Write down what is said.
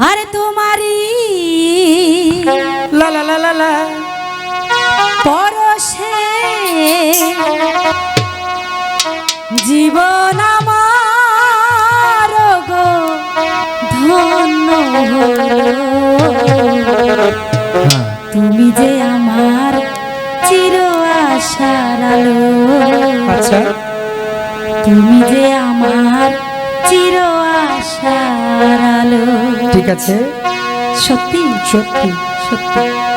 আরে তোমারি পরশে জীবন আমার গো ধন্য তুমি যে আমার চির আশার আলো। তুমি যে আমার ঠিক আছে? সত্যি? সত্যি সত্যি।